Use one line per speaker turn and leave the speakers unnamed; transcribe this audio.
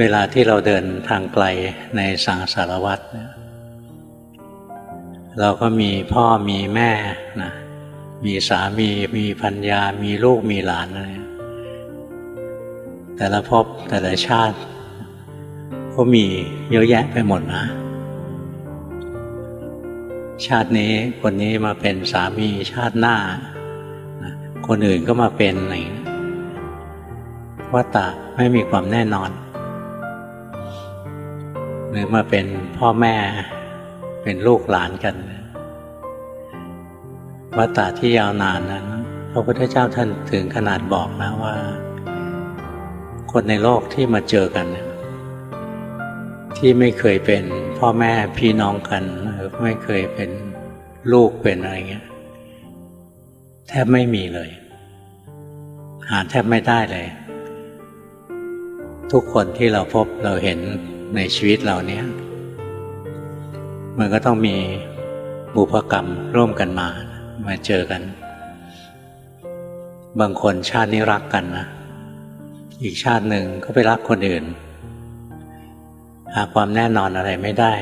เวลาที่เราเดินทางไกลในสังสารวัฏเนี่ยเราก็มีพ่อมีแม่นะมีสามีมีพัญญา มีลูกมีหลานอะไรแต่ละภพแต่ละชาติ ก็มีเยอะแยะไปหมดนะ ชาตินี้คนนี้มาเป็นสามีชาติหน้านะคนอื่นก็มาเป็นอะไรอย่างเงี้ยวัตตะไม่มีความแน่นอน หรือมาเป็นพ่อแม่เป็นลูกหลานกันวัตตะที่ยาวนานนั้นพระพุทธเจ้าท่านถึงขนาดบอกนะว่า คนในโลกที่มาเจอกัน ที่ไม่เคยเป็นพ่อแม่พี่น้องกันหรือไม่เคยเป็นลูกเป็นอะไรเงี้ยแทบไม่มีเลย หาแทบไม่ได้เลย ทุกคนที่เราพบเราเห็น ในชีวิตเราเนี้ยมันก็ต้องมีบุพกรรมร่วมกันมามาเจอกัน บางคนชาตินี้รักกันนะอีกชาติหนึ่งก็ไปรักคนอื่น หาความแน่นอนอะไรไม่ได้